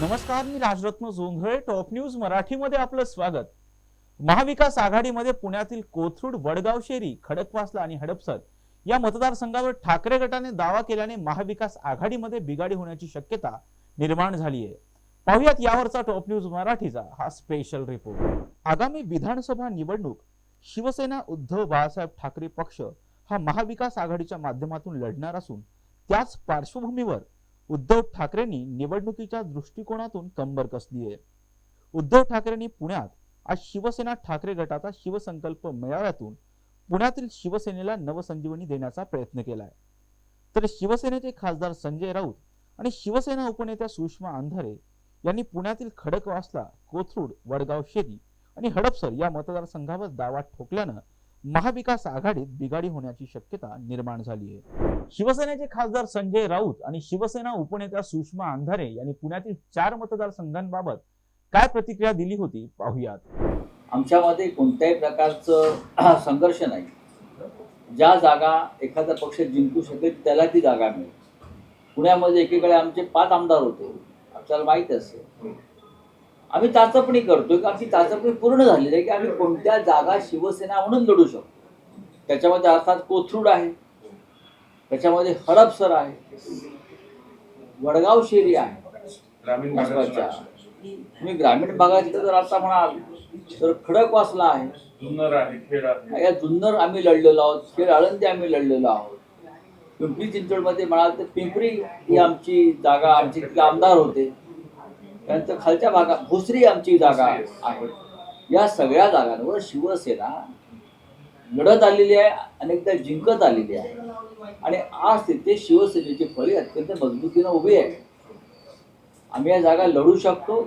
नमस्कार मी Rajratna Jonghale top news मराठीमध्ये आपलं स्वागत. महाविकास आघाडीमध्ये पुण्यातील कोथरूड वडगाव शेरी खडकवासला आणि हडपसर या मतदारसंघावर ठाकरे गटाने दावा केल्याने महाविकास आघाडीमध्ये बिघाडी होण्याची शक्यता निर्माण झाली आहे. पाहुयात यावरचा टॉप न्यूज मराठीचा हा स्पेशल रिपोर्ट आगामी विधानसभा निवडणूक शिवसेना उद्धव बाळासाहेब ठाकरे पक्ष हा महाविकास आघाडीच्या माध्यमातून लढणार असून त्याच पार्श्वभूमीवर उद्धव ठाकरेंनी निवडणुकीच्या दृष्टिकोनातून कंबर कसली आहे? उद्धव ठाकरेंनी पुण्यात आज शिवसेना ठाकरे गटाचा शिवसंकल्प मेळाव्यातून पुण्यातील शिवसेनेला नवसंजीवनी देण्याचा प्रयत्न केला आहे तर शिवसेनेचे खासदार संजय राऊत आणि शिवसेना उपनेत्या सुषमा अंधारे यांनी पुण्यातील खडकवासला कोथरूड वडगाव शेरी आणि हडपसर या मतदारसंघावर दावा ठोकल्यानं महाविकास आघाडीत बिघाडी होण्याची शक्यता निर्माण झाली आहे. शिवसेनेचे खासदार संजय राऊत आणि शिवसेना उपनेत्या सुषमा अंधारे यांनी पुण्यातील चार मतदारसंघांबाबत काय प्रतिक्रिया दिली होती पाहूयात. आमच्यामध्ये कोणत्याही प्रकारचं संघर्ष नाही. ज्या जागा एखादा पक्ष जिंकू शकेल त्याला ती जागा मिळेल. पुण्यामध्ये एकीकडे आमचे पाच आमदार होते. आपल्याला माहीत असेल. आम्ही चाचपणी करतोय की आमची चाचपणी पूर्ण झालेली आहे की आम्ही कोणत्या जागा शिवसेना म्हणून लढू शकतो. त्याच्यामध्ये अर्थात कोथरूड आहे त्याच्यामध्ये हडपसर आहे वडगाव शेरी आहे. तुम्ही ग्रामीण भागात जर आता म्हणाल तर खडकवासला आहे. जुन्नर आहे या जुन्नर आम्ही लढलेलो आहोत खेड आळंदी आम्ही लढलेलो आहोत. पिंपरी चिंचवडमध्ये म्हणाल तर पिंपरी ही आमची जागा आमचे आमदार होते. त्यानंतर खालच्या भागात भोसरी आमची जागा आहे. या सगळ्या जागांवर शिवसेना लढत आलेली आहे अनेकदा जिंकत आलेली आहे. आणि आज तिथे शिवसेनेची फळी अत्यंत मजबूतीनं उभी आहे आम्ही या जागा लढू शकतो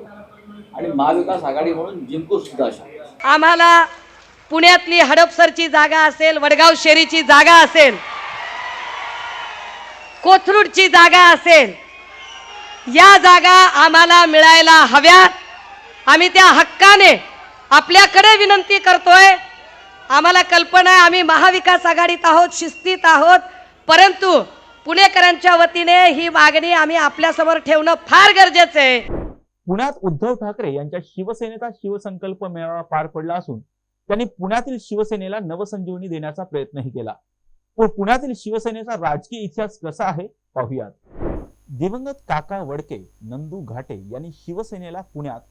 आणि महाविकास आघाडी म्हणून जिंकू सुद्धा शकतो. आम्हाला पुण्यातली हडपसरची जागा असेल वडगाव शेरीची जागा असेल कोथरूडची जागा असेल या जागा आम्हाला मिळायला हव्या आम्ही त्या हक्काने आपल्याकडे विनंती करतोय. आम्हाला कल्पना आहे आम्ही महाविकास आघाडीत आहोत शिस्तीत आहोत. परंतु पुणेकरांच्या वतीने ही मागणी आम्ही आपल्यासमोर ठेवणं फार गरजेचं आहे. पुण्यात उद्धव ठाकरे यांच्या शिवसेनेचा शिवसंकल्प मेळावा पार पडला असून त्यांनी पुण्यातील शिवसेनेला नवसंजीवनी देण्याचा प्रयत्नही केला. पण पुण्यातील शिवसेनेचा राजकीय इतिहास कसा आहे पाहुयात. दिवंगत काका वडके नंदू घाटे यांनी शिवसेनेला पुण्यात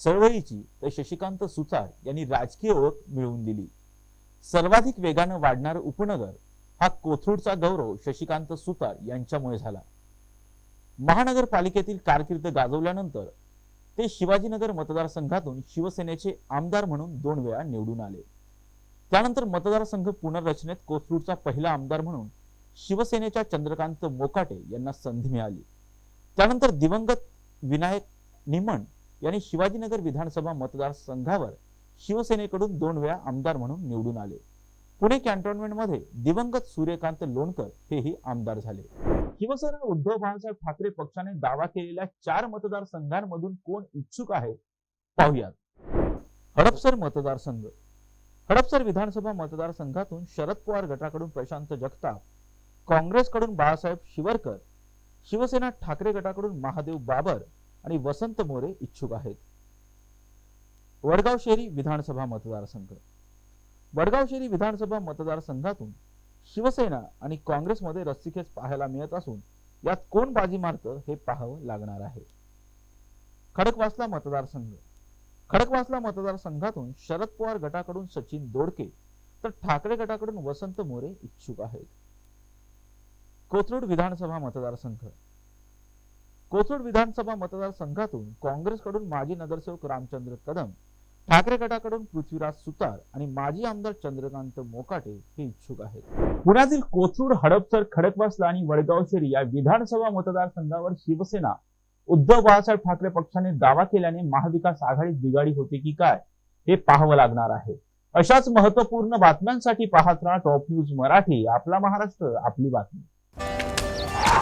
चळवळीची तर शशिकांत सुतार यांनी राजकीय ओळख मिळवून दिली. सर्वाधिक वेगानं वाढणारं उपनगर हा कोथरूडचा गौरव शशिकांत सुतार यांच्यामुळे झाला. महानगरपालिकेतील कारकीर्द गाजवल्यानंतर ते शिवाजीनगर मतदारसंघातून शिवसेनेचे आमदार म्हणून दोन वेळा निवडून आले. त्यानंतर मतदारसंघ पुनर्रचनेत कोथरूडचा पहिला आमदार म्हणून शिवसेनेच्या चंद्रकांत मोकाटे यांना संधी मिळाली. त्यानंतर दिवंगत विनायक निमण यांनी शिवाजीनगर विधानसभा मतदारसंघावर शिवसेनेकडून दोन वेळा आमदार म्हणून निवडून आले. पुणे कॅन्टोन्मेंटमध्ये दिवंगत सूर्यकांत लोणकर हेही आमदार झाले. शिवसेना उद्धव बाळासाहेब ठाकरे पक्षाने दावा केलेल्या चार मतदारसंघांमधून कोण इच्छुक आहे पाहुयात. हडपसर मतदारसंघ. हडपसर विधानसभा मतदारसंघातून शरद पवार गटाकडून प्रशांत जगताप काँग्रेसकडून बाळासाहेब शिवरकर शिवसेना ठाकरे गटाकडून महादेव बाबर आणि वसंत मोरे इच्छुक आहेत. वडगाव शहरी विधानसभा मतदारसंघ. वडगाव शहरी विधानसभा मतदारसंघातून शिवसेना आणि काँग्रेसमध्ये रस्सीखेच पाहायला मिळत असून यात कोण बाजी मारतं हे पाहावं लागणार आहे. खडकवासला मतदारसंघ. खडकवासला मतदारसंघातून शरद पवार गटाकडून सचिन दोडके तर ठाकरे गटाकडून वसंत मोरे इच्छुक आहेत. कोथरूड विधानसभा मतदारसंघ. कोथरूड विधानसभा मतदारसंघातून काँग्रेसकडून माजी नगरसेवक रामचंद्र कदम ठाकरे गटाकडून पृथ्वीराज सुतार आणि माजी आमदार चंद्रकांत मोकाटे हे इच्छुक आहेत. पुण्यातील कोथरूड हडपसर खडकवासला आणि वडगावशेरी या विधानसभा मतदारसंघावर शिवसेना उद्धव बाळासाहेब ठाकरे पक्षाने दावा केल्याने महाविकास आघाडीत बिघाडी होते की काय हे पाहावं लागणार आहे. अशाच महत्त्वपूर्ण बातम्यांसाठी पाहत राहा टॉप न्यूज मराठी आपला महाराष्ट्र आपली बातमी.